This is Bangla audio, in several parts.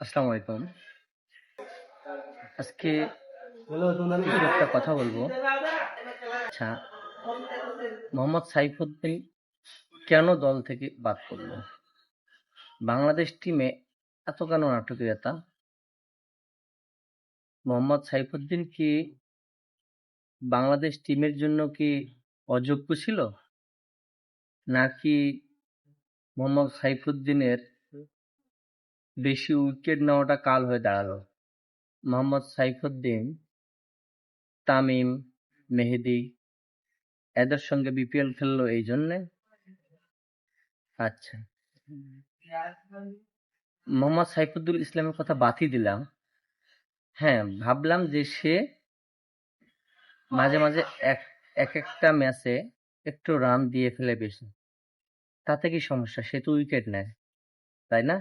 আসসালামু আলাইকুম। আজকে কিছু একটা কথা বলব। আচ্ছা মোহাম্মদ সাইফুদ্দিন কেন দল থেকে বাদ পড়ল? বাংলাদেশ টিমে এত কেন নাটকীয়তা? মোহাম্মদ সাইফুদ্দিন কি বাংলাদেশ টিমের জন্য কি অযোগ্য ছিল? নাকি মোহাম্মদ সাইফুদ্দিনের বেশি উইকেট নেওয়াটা কাল হয়ে দাঁড়াল। মোহাম্মদ সাইফুদ্দিন, তামিম, মেহেদি, এদের সঙ্গে বিপিএল খেললো এই জন্যে? আচ্ছা। মোহাম্মদ সাইফুদ্দুল ইসলামের কথা বাতি দিলাম। হ্যাঁ ভাবলাম যে সে মাঝে মাঝে এক এক একটা ম্যাচে একটু রান দিয়ে ফেলে বেশি। তাতে কি সমস্যা? সে তো উইকেট নেয়, তাই না?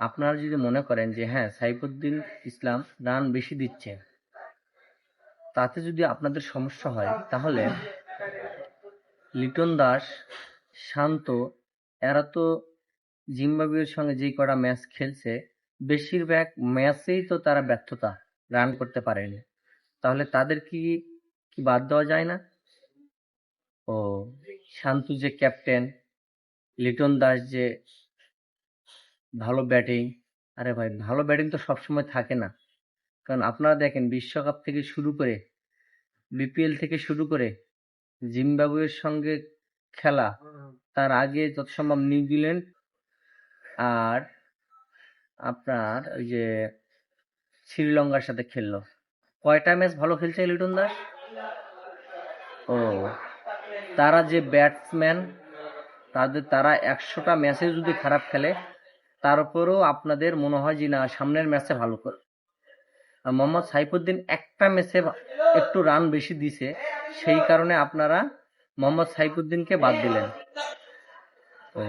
আপনারা যদি মনে করেন যে হ্যাঁ সাইফুদ্দিন ইসলাম রান বেশি দিচ্ছে তাতে যদি আপনাদের সমস্যা হয়, তাহলে লিটন দাস শান্ত, এরা তো জিম্বাবুয়ের সঙ্গে যেই কটা ম্যাচ খেলছে, বেশিরভাগ ম্যাচেই তো তারা ব্যর্থতা রান করতে পারেনি। তাহলে তাদের কি কি বাদ দেওয়া যায় না? ও, শান্তু যে ক্যাপ্টেন, লিটন দাস যে ভালো ব্যাটিং। আরে ভাই, ভালো ব্যাটিং তো সবসময় থাকে না। কারণ আপনারা দেখেন, বিশ্বকাপ থেকে শুরু করে বিপিএল থেকে শুরু করে, জিম্বাবুয়ের সঙ্গে খেলা, তার আগে যত সম্ভব নিউজিল্যান্ড আর আপনার ওই যে শ্রীলঙ্কার সাথে খেললো। কয়টা ম্যাচ ভালো খেলছে লিটন দাস ও, তারা যে ব্যাটসম্যান, তাদের, তারা একশোটা ম্যাচে যদি খারাপ খেলে তারপরেও আপনাদের মনে হয় যে না, সামনের ম্যাচে ভালো করে। মোহাম্মদ সাইফুদ্দিন একটা ম্যাচে একটু রান বেশি দিছে, সেই কারণে আপনারা মোহাম্মদ সাইফুদ্দিনকে বাদ দিলেন। তো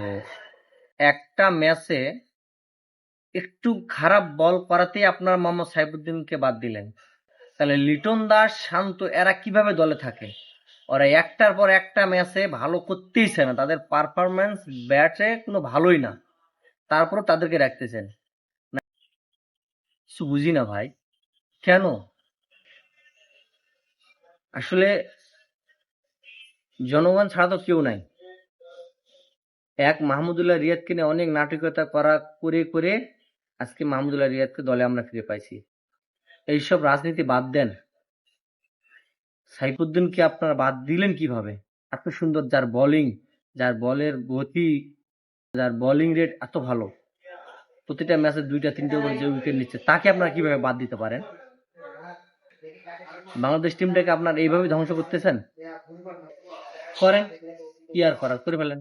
একটা ম্যাচে একটু খারাপ বল করাতেই আপনারা মোহাম্মদ সাইফুদ্দিনকে বাদ দিলেন। তাহলে লিটন দাস, শান্ত, এরা কীভাবে দলে থাকে? ওরা একটার পর একটা ম্যাচে ভালো করতেইছে না। তাদের পারফরমেন্স ব্যাটে কোনো ভালোই না। তারপর তাদেরকে রাখতেছেন। কিছু বুঝি না ভাই। কেন? আসলে জনগণ ছাড়া তো কেউ নাই। এক মাহমুদুল্লাহ রিয়াদকে নিয়ে অনেক নাটকীয়তা করা করে করে আজকে মাহমুদুল্লাহ রিয়াদকে দলে আমরা ফিরে পাইছি। এইসব রাজনীতি বাদ দেন। সাইফুদ্দিনকে আপনারা বাদ দিলেন কীভাবে? এত সুন্দর যার বোলিং যার বলের গতি যার বোলিং রেট এত ভালো, প্রতিটা ম্যাচে দুইটা, তিনটা করে যে উইকেট নিচ্ছে, তাকে আপনারা কীভাবে বাদ দিতে পারেন? বাংলাদেশ টিমটাকে আপনার এইভাবে ধ্বংস করতেছেন? করেন, কি আর করার? করে ফেলেন।